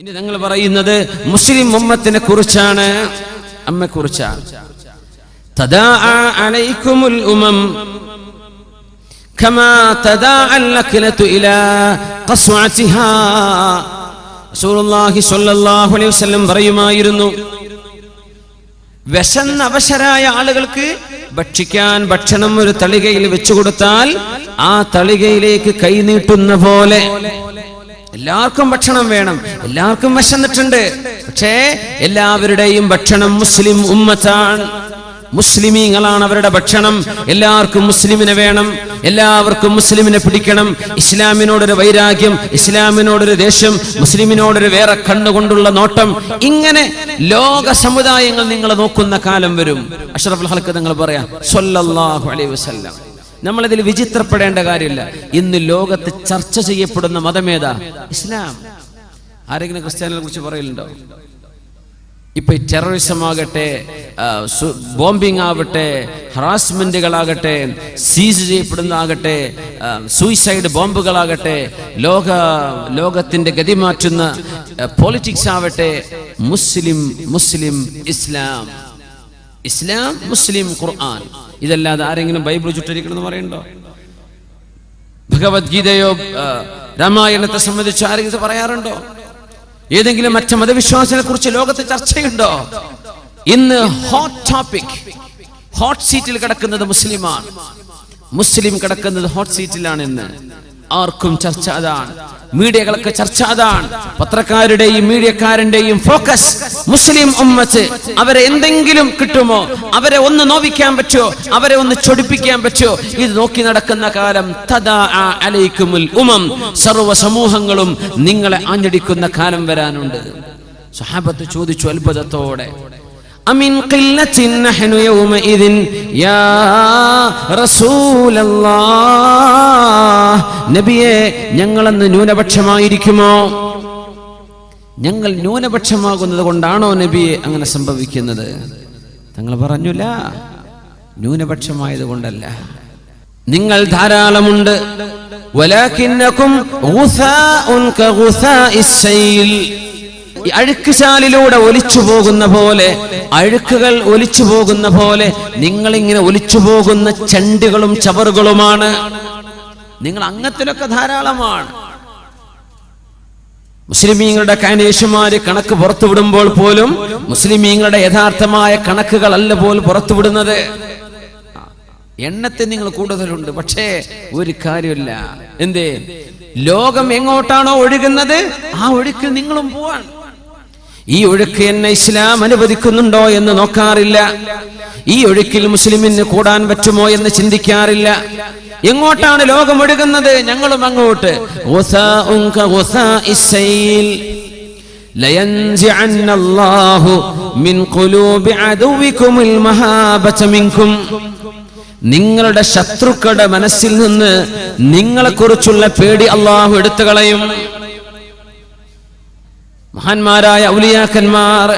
ഇനി ഞങ്ങൾ പറയുന്നത് മുസ്ലിം ഉമ്മത്തിനെ കുറിച്ചാണ്. അമ്മ കുറിച്ചാണ് പറയുമായിരുന്നു വിശന്ന അവശരായ ആളുകൾക്ക് ഭക്ഷിക്കാൻ ഭക്ഷണം ഒരു തളികയിൽ വെച്ചു കൊടുത്താൽ ആ തളികയിലേക്ക് കൈനീട്ടുന്ന പോലെ. എല്ലാവർക്കും ഭക്ഷണം വേണം. എല്ലാവർക്കും വിശന്നിട്ടുണ്ട്. പക്ഷേ എല്ലാവരുടെയും ഭക്ഷണം മുസ്ലിം ഉമ്മത്താണ്. മുസ്ലിമീങ്ങളാണ് അവരുടെ ഭക്ഷണം. എല്ലാവർക്കും മുസ്ലിമിനെ വേണം. എല്ലാവർക്കും മുസ്ലിമിനെ പിടിക്കണം. ഇസ്ലാമിനോടൊരു വൈരാഗ്യം ഇസ്ലാമിനോടൊരു ദേഷ്യം മുസ്ലിമിനോടൊരു വേറെ കണ്ണുകൊണ്ടുള്ള നോട്ടം. ഇങ്ങനെ ലോക സമുദായങ്ങൾ നിങ്ങൾ നോക്കുന്ന കാലം വരും. ഹൽക്ക് നിങ്ങൾ പറയാം അലൈഹി വസല്ലം. നമ്മളിതിൽ വിചിത്രപ്പെടേണ്ട കാര്യമില്ല. ഇന്ന് ലോകത്ത് ചർച്ച ചെയ്യപ്പെടുന്ന മതമേതാ ഇസ്ലാം. ആരെങ്കിലും ക്രിസ്ത്യാനികളെ കുറിച്ച് പറയലുണ്ടോ? ഇപ്പൊ ടെററിസം ആകട്ടെ ബോംബിംഗ് ആവട്ടെ ഹറാസ്മെന്റുകളാകട്ടെ സീസ് ചെയ്യപ്പെടുന്നതാകട്ടെ സൂയിസൈഡ് ബോംബുകളാകട്ടെ ലോക ലോകത്തിന്റെ ഗതി മാറ്റുന്ന പോളിറ്റിക്സ് ആവട്ടെ മുസ്ലിം മുസ്ലിം ഇസ്ലാം. ഇസ്ലാം മുസ്ലിം ഖുർആൻ. ഇതല്ലാതെ ആരെങ്കിലും ബൈബിൾ ചുറ്റരിക്കണമെന്ന് പറയണ്ടോ? ഭഗവത്ഗീതയോ രാമായണത്തെ സംബന്ധിച്ച് ആരെങ്കിലും പറയാറുണ്ടോ? ഏതെങ്കിലും മറ്റു മതവിശ്വാസത്തെ കുറിച്ച് ലോകത്ത് ചർച്ചയുണ്ടോ? ഇന്ന് ഹോട്ട് ടോപ്പിക് ഹോട്ട് സീറ്റിൽ കിടക്കുന്നത് മുസ്ലിമാണ്. മുസ്ലിം കിടക്കുന്നത് ഹോട്ട് സീറ്റിലാണ് ഇന്ന്. ആർക്കും ചർച്ച അതാണ്. മീഡിയകളൊക്കെ ചർച്ച അതാണ്. പത്രക്കാരുടെയും മീഡിയക്കാരന്റെയും ഫോക്കസ് മുസ്ലിം ഉമ്മച്ച് അവരെ എന്തെങ്കിലും കിട്ടുമോ? അവരെ ഒന്ന് നോവിക്കാൻ പറ്റുമോ? അവരെ ഒന്ന് ചൊടിപ്പിക്കാൻ പറ്റുമോ? ഇത് നോക്കി നടക്കുന്ന കാലം അലൈക്കുമുൽ ഉമം. സർവ സമൂഹങ്ങളും നിങ്ങളെ ആഞ്ഞടിക്കുന്ന കാലം വരാനുണ്ട്. സഹാബത്ത് ചോദിച്ചു അത്ഭുതത്തോടെ അമിൻ നഹ്നു യൗമഇദിൻ യാ റസൂലല്ലാഹ് നബിയെ ഞങ്ങളന്ന് ന്യൂനപക്ഷമായിരിക്കുമോ? ഞങ്ങൾ ന്യൂനപക്ഷമാകുന്നത് കൊണ്ടാണോ നബിയെ അങ്ങനെ സംഭവിക്കുന്നത്? തങ്ങൾ പറഞ്ഞില്ല ന്യൂനപക്ഷമായത് കൊണ്ടല്ല നിങ്ങൾ ധാരാളമുണ്ട്. വലാകിന്നകും ഗുസാഉൻ കഗുസാഇസ് സൈൽ ഈ അഴുക്കുചാലിലൂടെ ഒലിച്ചു പോകുന്ന പോലെ അഴുക്കുകൾ ഒലിച്ചു പോകുന്ന പോലെ നിങ്ങളിങ്ങനെ ഒലിച്ചു പോകുന്ന ചണ്ടുകളും ചവറുകളുമാണ്. നിങ്ങൾ അങ്ങത്തിലൊക്കെ ധാരാളമാണ്. മുസ്ലിമീങ്ങളുടെ കാനേഷുമാര് കണക്ക് പുറത്തുവിടുമ്പോൾ പോലും മുസ്ലിമീങ്ങളുടെ യഥാർത്ഥമായ കണക്കുകളല്ല പോലും പുറത്തുവിടുന്നത് എണ്ണത്തിൽ നിങ്ങൾ കൂടുതലുണ്ട് പക്ഷേ ഒരു കാര്യമില്ല. എന്തേ? ലോകം എങ്ങോട്ടാണോ ഒഴുകുന്നത് ആ ഒഴുക്കിൽ നിങ്ങളും പോവാൻ ഈ ഒഴുക്ക് എന്നെ ഇസ്ലാം അനുവദിക്കുന്നുണ്ടോ എന്ന് നോക്കാറില്ല. ഈ ഒഴുക്കിൽ മുസ്ലിമിന് കൂടാൻ പറ്റുമോ എന്ന് ചിന്തിക്കാറില്ല. എങ്ങോട്ടാണ് ലോകം ഒഴുകുന്നത്? ഞങ്ങളും അങ്ങോട്ട്. നിങ്ങളുടെ ശത്രുക്കളുടെ മനസ്സിൽ നിന്ന് നിങ്ങളെക്കുറിച്ചുള്ള പേടി അള്ളാഹു എടുത്തു കളയും മഹാന്മാരായ ഔലിയാക്കന്മാർ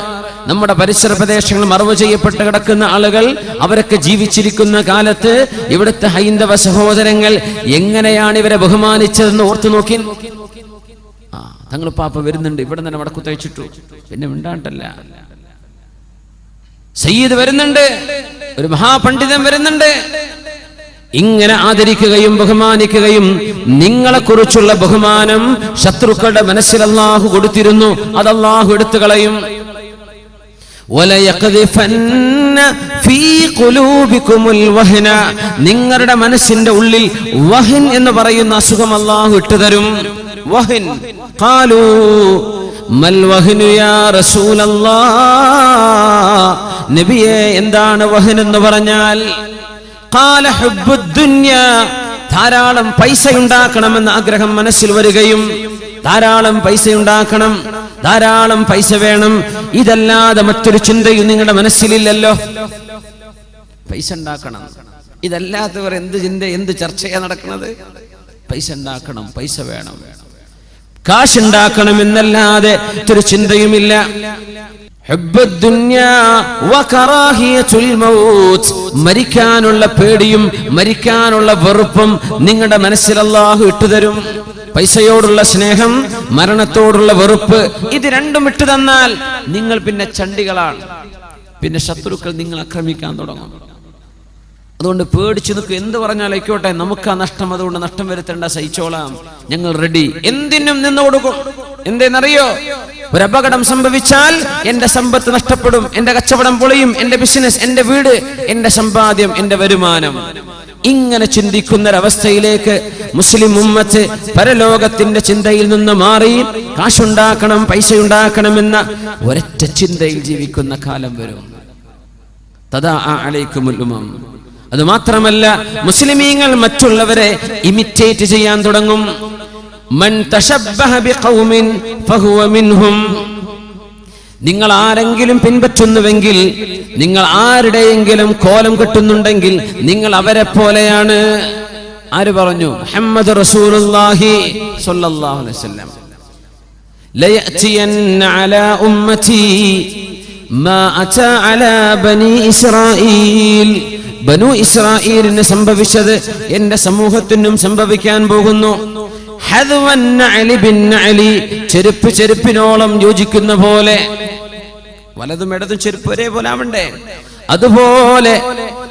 നമ്മുടെ പരിസര പ്രദേശങ്ങൾ മറവ് ചെയ്യപ്പെട്ട് കിടക്കുന്ന ആളുകൾ അവരൊക്കെ ജീവിച്ചിരിക്കുന്ന കാലത്ത് ഇവിടുത്തെ ഹൈന്ദവ സഹോദരങ്ങൾ എങ്ങനെയാണ് ഇവരെ ബഹുമാനിച്ചതെന്ന് ഓർത്തു നോക്കി. ആ തങ്ങൾ പാപ്പ വരുന്നുണ്ട്. ഇവിടെ തന്നെ വടക്കു തയ്ച്ചിട്ടു പിന്നെ മിണ്ടാണ്ടല്ല. സയ്യിദ് വരുന്നുണ്ട്. ഒരു മഹാപണ്ഡിതൻ വരുന്നുണ്ട്. ഇങ്ങനെ ആദരിക്കുകയും ബഹുമാനിക്കുകയും നിങ്ങളെക്കുറിച്ചുള്ള ബഹുമാനം ശത്രുക്കളുടെ മനസ്സിൽ അള്ളാഹു കൊടുത്തിരുന്നു. അത് അള്ളാഹു എടുത്തു കളയും. നിങ്ങളുടെ മനസ്സിന്റെ ഉള്ളിൽ വഹിൻ എന്ന് പറയുന്ന അസുഖം അള്ളാഹു ഇട്ടുതരും വഹിൻ. നബിയെ എന്താണ് വഹൻ എന്ന് പറഞ്ഞാൽ? ധാരാളം പൈസ ഉണ്ടാക്കണമെന്ന ആഗ്രഹം മനസ്സിൽ വരികയും ധാരാളം പൈസ ഉണ്ടാക്കണം ധാരാളം പൈസ വേണം. ഇതല്ലാതെ മറ്റൊരു ചിന്തയും നിങ്ങളുടെ മനസ്സിലില്ലല്ലോ. പൈസ ഉണ്ടാക്കണം. ഇതല്ലാത്തവർ എന്ത് ചിന്ത എന്ത് ചർച്ചയാ നടക്കുന്നത്? പൈസ ഉണ്ടാക്കണം പൈസ വേണം. കാശുണ്ടാക്കണം എന്നല്ലാതെ ഒരു ചിന്തയുമില്ല. മരിക്കാനുള്ള പേടിയും മരിക്കാനുള്ള വെറുപ്പും നിങ്ങളുടെ മനസ്സിൽ അള്ളാഹു ഇട്ടുതരും പൈസയോടുള്ള സ്നേഹം മരണത്തോടുള്ള വെറുപ്പ് ഇത് രണ്ടും ഇട്ടു തന്നാൽ നിങ്ങൾ പിന്നെ ചണ്ടികളാണ്. പിന്നെ ശത്രുക്കൾ നിങ്ങൾ ആക്രമിക്കാൻ തുടങ്ങും. അതുകൊണ്ട് പേടിച്ചു നിൽക്കും എന്ത് പറഞ്ഞാൽ ആയിക്കോട്ടെ. നമുക്ക് ആ നഷ്ടം അതുകൊണ്ട് നഷ്ടം വരുത്തേണ്ട സഹിച്ചോളാം. ഞങ്ങൾ റെഡി എന്തിനും നിന്നു കൊടുക്കും. എന്തെന്നറിയോ? ഒരു അപകടം സംഭവിച്ചാൽ എന്റെ സമ്പത്ത് നഷ്ടപ്പെടും എന്റെ കച്ചവടം പൊളിയും എന്റെ ബിസിനസ് എന്റെ വീട് എന്റെ സമ്പാദ്യം എന്റെ വരുമാനം. ഇങ്ങനെ ചിന്തിക്കുന്ന ചിന്തിക്കുന്നൊരവസ്ഥയിലേക്ക് മുസ്ലിം ഉമ്മത്ത് പരലോകത്തിന്റെ ചിന്തയിൽ നിന്ന് മാറി കാശുണ്ടാക്കണം പൈസ ഉണ്ടാക്കണമെന്ന ഒരൊറ്റ ചിന്തയിൽ ജീവിക്കുന്ന കാലം വരും. തഥാ അലൈക്കുമുൽ ഉമം. അത് മാത്രമല്ല മുസ്ലിമീങ്ങൾ മറ്റുള്ളവരെ ഇമിറ്റേറ്റ് ചെയ്യാൻ തുടങ്ങും. നിങ്ങൾ ആരെങ്കിലും പിൻപറ്റുന്നുവെങ്കിൽ നിങ്ങൾ ആരുടെയെങ്കിലും കോലം കെട്ടുന്നുണ്ടെങ്കിൽ നിങ്ങൾ അവരെ പോലെയാണ്. ആര് പറഞ്ഞു? മുഹമ്മദ് റസൂലുള്ളാഹി സ്വല്ലല്ലാഹു അലൈഹി വസല്ലം. ലയഅതിയൻ അലാ ഉമ്മതി മാ അതാ അലാ ബനി ഇസ്രായീൽ ബനു ഇസ്രായീലിന് സംഭവിച്ചത് എന്റെ സമൂഹത്തിനും സംഭവിക്കാൻ പോകുന്നു. ചെരുപ്പ് ചെരുപ്പിനോളം യോജിക്കുന്ന പോലെ. വലതും ഇടതും ചെരുപ്പ് ഒരേപോലെ ആവണ്ടേ? അതുപോലെ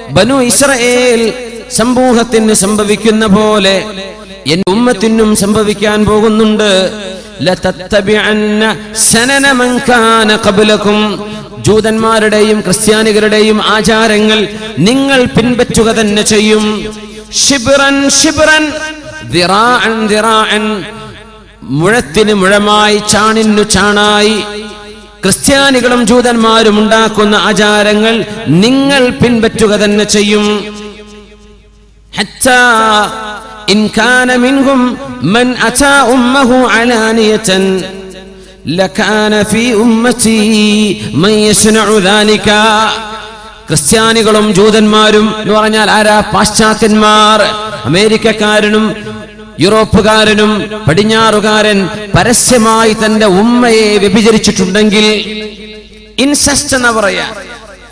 ബനു ഇസ്രയേൽ സമൂഹത്തിന് സംഭവിക്കുന്ന പോലെ എന്റെ ഉമ്മത്തിനും സംഭവിക്കാൻ പോകുന്നുണ്ട്. ജൂതന്മാരുടെയും ക്രിസ്ത്യാനികളുടെയും ആചാരങ്ങൾ നിങ്ങൾ പിൻപറ്റുക തന്നെ ചെയ്യും. ഷിബിറൻ ഷിബ്റൻ മുഴത്തിന് മുഴമായി ചാണിനു ചാണായി ക്രിസ്ത്യാനികളും ജൂതന്മാരും ഉണ്ടാക്കുന്ന ആചാരങ്ങൾ നിങ്ങൾ പിൻപറ്റുക തന്നെ ചെയ്യും حتى إن كان منهم من أتى أمه علانية لكان في أمتي من يصنع ذلك ക്രിസ്ത്യാനികളും ജൂതന്മാരും എന്ന് പറഞ്ഞാൽ ആരാ പാശ്ചാത്യന്മാർ അമേരിക്കക്കാരനും യൂറോപ്പുകാരനും പടിഞ്ഞാറുകാരൻ പരസ്യമായി തന്റെ ഉമ്മയെ വ്യഭിചരിച്ചിട്ടുണ്ടെങ്കിൽ ഇൻസെസ്റ്റ് എന്ന് പറയാ.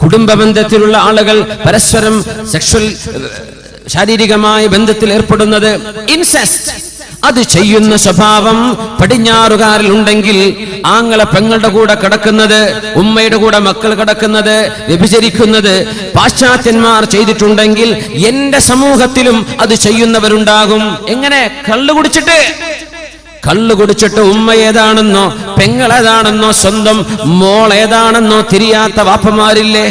കുടുംബ ബന്ധത്തിലുള്ള ആളുകൾ പരസ്പരം സെക്ഷൽ ശാരീരികമായ ബന്ധത്തിൽ ഏർപ്പെടുന്നത് ഇൻസെസ്റ്റ്. അത് ചെയ്യുന്ന സ്വഭാവം പടിഞ്ഞാറുകാരിൽ ഉണ്ടെങ്കിൽ ആങ്ങളെ പെങ്ങളുടെ കൂടെ കിടക്കുന്നത് ഉമ്മയുടെ കൂടെ മക്കൾ കിടക്കുന്നത് വ്യഭിചരിക്കുന്നത് പാശ്ചാത്യന്മാർ ചെയ്തിട്ടുണ്ടെങ്കിൽ എന്റെ സമൂഹത്തിലും അത് ചെയ്യുന്നവരുണ്ടാകും. എങ്ങനെ? കള്ളു കുടിച്ചിട്ട്. കള്ളു കുടിച്ചിട്ട് ഉമ്മ ഏതാണെന്നോ പെങ്ങൾ ഏതാണെന്നോ സ്വന്തം മോൾ ഏതാണെന്നോ തിരിയാത്ത വാപ്പമാരില്ലേ?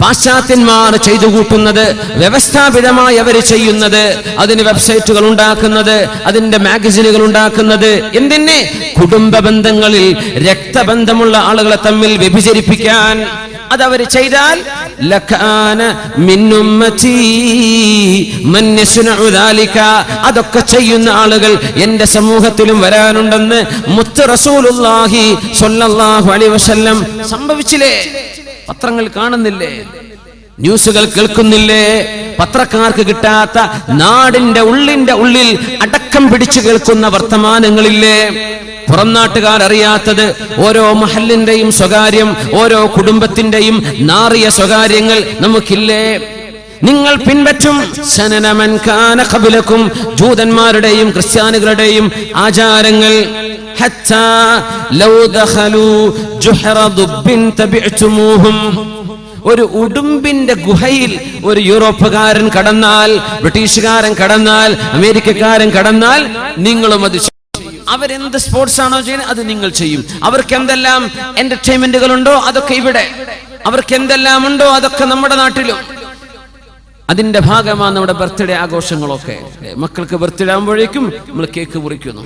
പാശ്ചാത്യന്മാർ ചെയ്തു കൂട്ടുന്നത് വ്യവസ്ഥാപിതമായി അവർ ചെയ്യുന്നത് അതിന് വെബ്സൈറ്റുകൾ ഉണ്ടാക്കുന്നത് അതിന്റെ മാഗസിനുകൾ ഉണ്ടാക്കുന്നത് എന്തിനെ? കുടുംബ ബന്ധങ്ങളിൽ രക്തബന്ധമുള്ള ആളുകളെ തമ്മിൽ വ്യഭിചരിപ്പിക്കാൻ. അതവർ ചെയ്താൽ. അതൊക്കെ ചെയ്യുന്ന ആളുകൾ എന്റെ സമൂഹത്തിലും വരാനുണ്ടെന്ന് മുത്ത് റസൂലുള്ളാഹി സ്വല്ലല്ലാഹു അലൈഹി വസല്ലം സംഭവിച്ചില്ലേ? പത്രങ്ങൾ കാണുന്നില്ലേ? ന്യൂസുകൾ കേൾക്കുന്നില്ലേ? പത്രക്കാർക്ക് കിട്ടാത്ത നാടിന്റെ ഉള്ളിന്റെ ഉള്ളിൽ അടക്കം പിടിച്ചു കേൾക്കുന്ന വർത്തമാനങ്ങളില്ലേ? പുറം നാട്ടുകാർ അറിയാത്തത് ഓരോ മഹലിന്റെയും സ്വകാര്യം ഓരോ കുടുംബത്തിന്റെയും നാറിയ സ്വകാര്യങ്ങൾ നമുക്കില്ലേ? നിങ്ങൾ പിൻപറ്റും. ജൂതന്മാരുടെയും ക്രിസ്ത്യാനികളുടെയും ആചാരങ്ങൾ. ഒരു ഉടുമ്പിന്റെ ഗുഹയിൽ ഒരു യൂറോപ്പുകാരൻ കടന്നാൽ ബ്രിട്ടീഷുകാരൻ കടന്നാൽ അമേരിക്കക്കാരൻ കടന്നാൽ നിങ്ങളും അത്. അവരെന്ത് സ്പോർട്സ് ആണോ ചെയ്യുന്നത് അത് നിങ്ങൾ ചെയ്യും. അവർക്ക് എന്തെല്ലാം എന്റർടൈൻമെന്റുകൾ ഉണ്ടോ അതൊക്കെ ഇവിടെ. അവർക്ക് എന്തെല്ലാം ഉണ്ടോ അതൊക്കെ നമ്മുടെ നാട്ടിലും. അതിന്റെ ഭാഗമാണ് നമ്മുടെ ബർത്ത്ഡേ ആഘോഷങ്ങളൊക്കെ. മക്കൾക്ക് ബർത്ത്ഡേ ആകുമ്പോഴേക്കും നമ്മൾ കേക്ക് മുറിക്കുന്നു.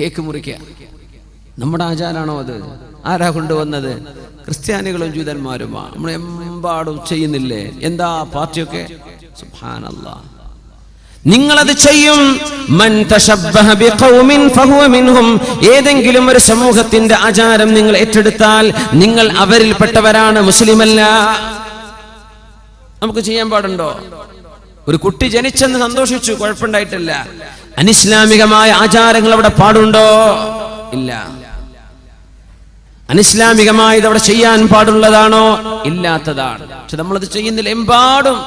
കേക്ക് മുറിക്കുക. നമ്മുടെ ആചാരമാണോ അത്? ആരാ കൊണ്ടുവന്നത്? ക്രിസ്ത്യാനികളും ജൂതന്മാരുമാണ് നമ്മൾ എമ്പാടും ചെയ്യുന്നില്ലേ? എന്താ പാർട്ടിയൊക്കെ? സുബ്ഹാനല്ലാ. നിങ്ങളത് ചെയ്യും. ഏതെങ്കിലും ഒരു സമൂഹത്തിന്റെ ആചാരം നിങ്ങൾ ഏറ്റെടുത്താൽ നിങ്ങൾ അവരിൽപ്പെട്ടവരാണ് മുസ്ലിമല്ല. നമുക്ക് ചെയ്യാൻ പാടുണ്ടോ? ഒരു കുട്ടി ജനിച്ചെന്ന് സന്തോഷിച്ചു കുഴപ്പമുണ്ടായിട്ടില്ല. അനിസ്ലാമികമായ ആചാരങ്ങൾ അവിടെ പാടുണ്ടോ? ഇല്ല. അനിസ്ലാമികമായത് അവിടെ ചെയ്യാൻ പാടുള്ളതാണോ? ഇല്ലാത്തതാണ്. പക്ഷെ നമ്മളത് ചെയ്യുന്നില്ല എമ്പാടും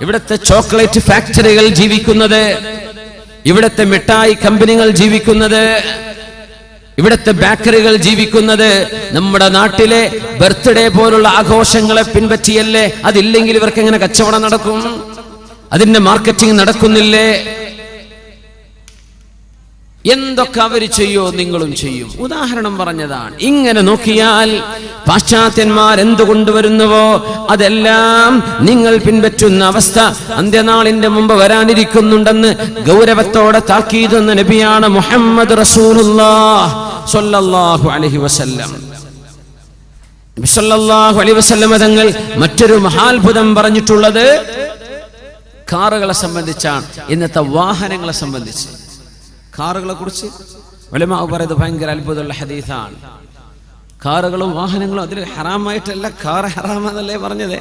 ഇവിടുത്തെ ചോക്ലേറ്റ് ഫാക്ടറികൾ ജീവിക്കുന്നത് ഇവിടുത്തെ മിഠായി കമ്പനികൾ ജീവിക്കുന്നത് ഇവിടുത്തെ ബേക്കറികൾ ജീവിക്കുന്നത് നമ്മുടെ നാട്ടിലെ ബർത്ത്ഡേ പോലുള്ള ആഘോഷങ്ങളെ പിൻപറ്റിയല്ലേ? അതില്ലെങ്കിൽ ഇവർക്ക് എങ്ങനെ കച്ചവടം നടക്കും? അതിന്റെ മാർക്കറ്റിംഗ് നടക്കുന്നില്ലേ? എന്തൊക്കെ അവർ ചെയ്യോ നിങ്ങളും ചെയ്യും. ഉദാഹരണം പറഞ്ഞതാണ്. ഇങ്ങനെ നോക്കിയാൽ പാശ്ചാത്യന്മാർ എന്തു കൊണ്ടുവരുന്നുവോ അതെല്ലാം നിങ്ങൾ പിൻപറ്റുന്ന അവസ്ഥ അന്ത്യനാളിന്റെ മുമ്പ് വരാനിരിക്കുന്നുണ്ടെന്ന് ഗൗരവത്തോടെ താക്കീതെന്ന നബിയാണ് മുഹമ്മദ് റസൂലുള്ളാഹ്. വസല്ലം. വസല്ലമ തങ്ങൾ മറ്റൊരു മഹാത്ഭുതം പറഞ്ഞിട്ടുള്ളത് കാറുകളെ സംബന്ധിച്ചാണ്. ഇന്നത്തെ വാഹനങ്ങളെ സംബന്ധിച്ച്. കാറുകളെ കുറിച്ച് വലമാവ് പറയുന്നത് ഭയങ്കര അത്ഭുതമുള്ള ഹദീസാണ്. കാറുകളും വാഹനങ്ങളും അതിൽ ഹറാമായിട്ടല്ല കാർ ഹറാമെന്നല്ലേ പറഞ്ഞത്?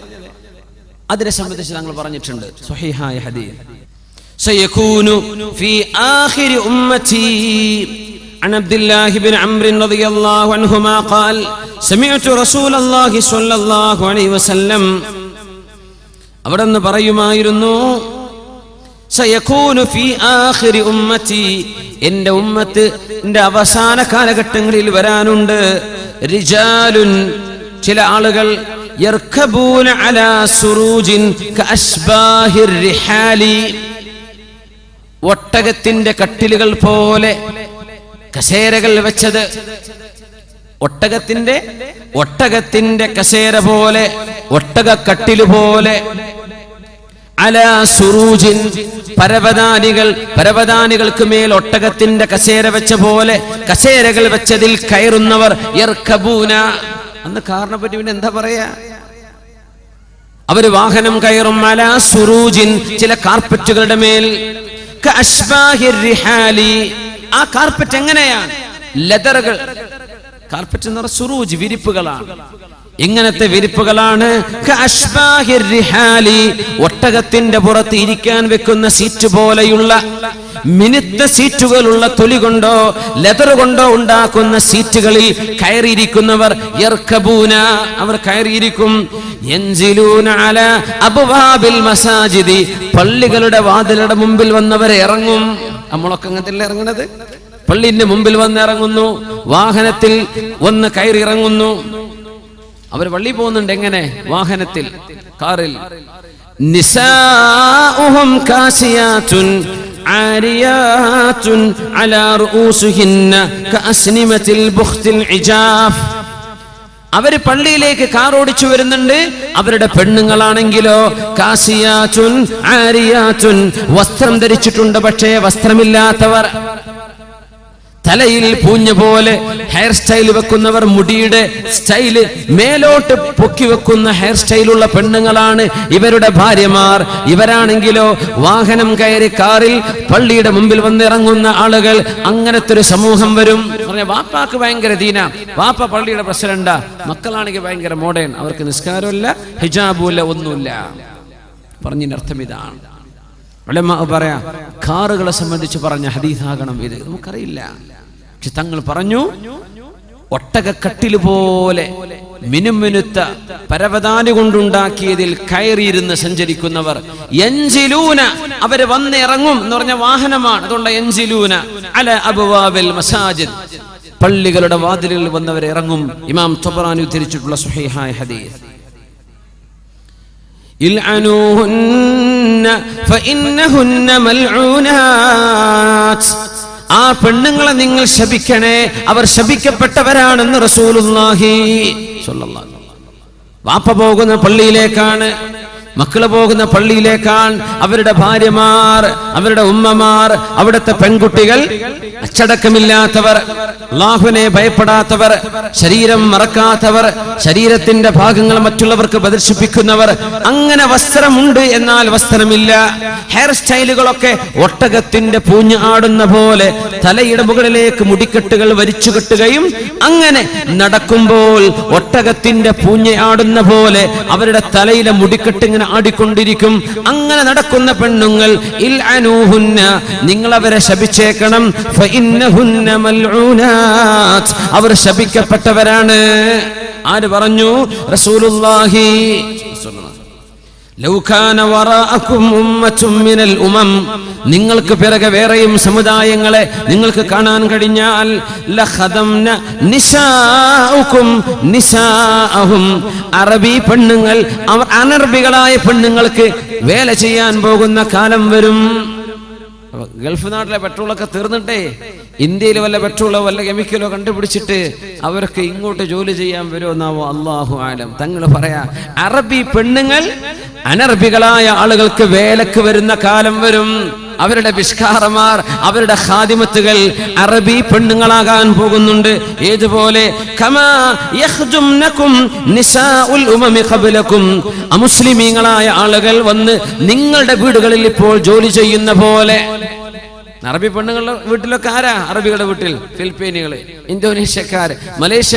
അതിനെ സംബന്ധിച്ച് ഞങ്ങൾ പറഞ്ഞിട്ടുണ്ട്. സഹിഹായ ഹദീസ്. സയകൂനു ഫീ ആഖിരി ഉമ്മത്തി. عن عبد الله بن عمرو رضي الله عنهما قال سمعت رسول الله صلى الله عليه وسلم അവിടെ നിന്ന് പറയുമായിരുന്നു സയഖൂനു ഫീ ആഖിരി ഉമ്മത്തി എന്റെ ഉമ്മത്ത് എന്റെ അവസാന കാലഘട്ടങ്ങളിൽ വരാനുണ്ട് റിജാലുൻ ചില ആളുകൾ യർക്കബൂന അലാ സുറൂജിൻ കഅശ്ബാഹിർ റിഹാലി ഒട്ടകത്തിന്റെ കട്ടിലുകൾ പോലെ കസേരകൾ വെച്ചത്. ഒട്ടകത്തിന്റെ ഒട്ടകത്തിന്റെ കസേര പോലെ ഒട്ടക പോലെ. അല സുറൂജിൻ പരവതാനികൾ പരവതാനികൾക്ക് മേൽ ഒട്ടകത്തിന്റെ കസേര വെച്ച പോലെ. കസേരകൾ വെച്ചതിൽ കയറുന്നവർ അന്ന് കാറിനെ പറ്റി പിന്നെ എന്താ പറയാ? അവർ വാഹനം കയറും. അല സുറൂജിൻ ചില കാർപ്പറ്റുകളുടെ മേൽ. ആ കാർപ്പറ്റ് എങ്ങനെയാണ്? ലെതറുകൾ. കാർപ്പറ്റ് എന്ന് പറഞ്ഞ സുറൂജ് വിരിപ്പുകളാണ്. ഇങ്ങനത്തെ വിരിപ്പുകളാണ്. ഒട്ടകത്തിന്റെ പുറത്ത് ഇരിക്കാൻ വെക്കുന്ന സീറ്റ് പോലെയുള്ള മിനുത്ത സീറ്റുകളുള്ള തൊലി കൊണ്ടോ ലെതർ കൊണ്ടോ ഉണ്ടാക്കുന്ന സീറ്റുകളിൽ കയറിയിരിക്കുന്നവർ യർക്കബൂന. അവർ കയറിയിരിക്കും. അബ്വാബിൽ മസാജിദി. പള്ളികളുടെ വാതിലുടെ മുമ്പിൽ വന്നവരെ ഇറങ്ങും. നമ്മളൊക്കെ അങ്ങനത്തെ ഇറങ്ങണത്? പള്ളിന്റെ മുമ്പിൽ വന്ന് ഇറങ്ങുന്നു വാഹനത്തിൽ ഒന്ന് കയറി ഇറങ്ങുന്നു. അവർ പള്ളി പോകുന്നുണ്ട് എങ്ങനെ? വാഹനത്തിൽ കാറിൽ. നിസാഉഹും ബുഖ്തിൽ ഇജാഫ്. അവർ പള്ളിയിലേക്ക് കാർ ഓടിച്ചു വരുന്നുണ്ട്. അവരുടെ പെണ്ണുങ്ങളാണെങ്കിലോ കാസിയാച്ചുൻ ആരിയാച്ചുൻ വസ്ത്രം ധരിച്ചിട്ടുണ്ട്. പക്ഷേ വസ്ത്രമില്ലാത്തവർ തലയിൽ പൂഞ്ഞ പോലെ ഹെയർ സ്റ്റൈൽ വെക്കുന്നവർ മുടിയുടെ സ്റ്റൈൽ മേലോട്ട് പൊക്കി വെക്കുന്ന ഹെയർ സ്റ്റൈലുള്ള പെണ്ണുങ്ങളാണ് ഇവരുടെ ഭാര്യമാർ. ഇവരാണെങ്കിലോ വാഹനം കയറി കാറിൽ പള്ളിയുടെ മുമ്പിൽ വന്നിറങ്ങുന്ന ആളുകൾ. അങ്ങനത്തെ ഒരു സമൂഹം വരും. വാപ്പാക്ക് ഭയങ്കര ദീന. വാപ്പ പള്ളിയുടെ പ്രസിഡന്റാ. മക്കളാണെങ്കിൽ ഭയങ്കര മോഡേൺ അവർക്ക് നിസ്കാരമില്ല ഹിജാബുമില്ല ഒന്നുമില്ല. പറഞ്ഞതിന്റെ അർത്ഥം ഇതാണ്. ഉലമാ പറയാ കാറുകളെ സംബന്ധിച്ച് പറഞ്ഞ ഹദീസാകണം ഇത്. നമുക്കറിയില്ല. പക്ഷെ തങ്ങൾ പറഞ്ഞു ഒട്ടകക്കട്ടിൽ പോലെ മിനുമിനുത്ത പരവതാനി കൊണ്ടുണ്ടാക്കിയതിൽ കയറിയിരുന്ന് സഞ്ചരിക്കുന്നവർ എഞ്ചിലൂന അവർ വന്നിറങ്ങും എന്ന് പറഞ്ഞ വാഹനമാണ്. അതുകൊണ്ട് എഞ്ചിലൂന അല അബുവാബിൽ മസാജിദ്. പള്ളികളുടെ വാതിലുകളിൽ വന്നവർ ഇറങ്ങും. ഇമാം തൊബറാനി ഉദ്ധരിച്ചിട്ടുള്ള സുഹൈഹായ ഹദീസ്. ആ പെണ്ണുങ്ങളെ നിങ്ങൾ ശപിക്കണേ. അവർ ശപിക്കപ്പെട്ടവരാണെന്ന് വസല്ലം. വാപ്പ പോകുന്ന പള്ളിയിലേക്കാണ്. മക്കൾ പോകുന്ന പള്ളിയിലേക്കാണ് അവരുടെ ഭാര്യമാർ അവരുടെ ഉമ്മമാർ അവിടുത്തെ പെൺകുട്ടികൾ. അച്ചടക്കമില്ലാത്തവർ അള്ളാഹുവിനെ ഭയപ്പെടാത്തവർ ശരീരം മറക്കാത്തവർ ശരീരത്തിന്റെ ഭാഗങ്ങൾ മറ്റുള്ളവർക്ക് പ്രദർശിപ്പിക്കുന്നവർ. അങ്ങനെ വസ്ത്രമുണ്ട് എന്നാൽ വസ്ത്രമില്ല. ഹെയർ സ്റ്റൈലുകളൊക്കെ ഒട്ടകത്തിന്റെ പൂഞ്ഞ് ആടുന്ന പോലെ തലയുടെ മുകളിലേക്ക് മുടിക്കെട്ടുകൾ വരിച്ചു കെട്ടുകയും അങ്ങനെ നടക്കുമ്പോൾ ഒട്ടകത്തിന്റെ പൂഞ്ഞ ആടുന്ന പോലെ അവരുടെ തലയിലെ മുടിക്കെട്ട് ഇങ്ങനെ ആടിക്കൊണ്ടിരിക്കും അങ്ങനെ നടക്കുന്ന പെണ്ണുങ്ങൾ ഇൽ അനൂഹുന്ന നിങ്ങൾ അവരെ ശപിച്ചേക്കണം. അവർ ശപിക്കപ്പെട്ടവരാണ്. ആര് പറഞ്ഞു? റസൂലുള്ളാഹി. ലൗഖാന വറാഅക്കും ഉമ്മത്തും മിനൽ ഉമം. നിങ്ങൾക്ക് പിറകെ വേറെയും സമുദായങ്ങളെ നിങ്ങൾക്ക് കാണാൻ കഴിഞ്ഞാൽ അറബി പെണ്ണുങ്ങൾ അവർ അനർബികളായ പെണ്ണുങ്ങൾക്ക് വേല ചെയ്യാൻ പോകുന്ന കാലം വരും. ഗൾഫ് നാട്ടിലെ പെട്രോളൊക്കെ തീർന്നിട്ടേ ഇന്ത്യയിൽ വല്ല പെട്രോളോ വല്ല കെമിക്കലോ കണ്ടുപിടിച്ചിട്ട് അവരൊക്കെ ഇങ്ങോട്ട് ജോലി ചെയ്യാൻ വരുമെന്നാവോ? അള്ളാഹു ആലം. തങ്ങൾ പറയാ അറബി പെണ്ണുങ്ങൾ അനർബികളായ ആളുകൾക്ക് വേലക്ക് വരുന്ന കാലം വരും. അവരുടെ വിഷ്കാരമാർ അവരുടെ ഖാദിമത്തുകൾ അറബി പെണ്ണുങ്ങളാകാൻ പോകുന്നുണ്ട്. ഏതുപോലെ? അമുസ്ലിമീങ്ങളായ ആളുകൾ വന്ന് നിങ്ങളുടെ വീടുകളിൽ ഇപ്പോൾ ജോലി ചെയ്യുന്ന പോലെ. അറബി പെണ്ണുങ്ങളുടെ വീട്ടിലൊക്കെ ആരാ? അറബികളുടെ വീട്ടിൽ ഫിലിപ്പീനുകൾ ഇന്തോനേഷ്യക്കാര് മലേഷ്യ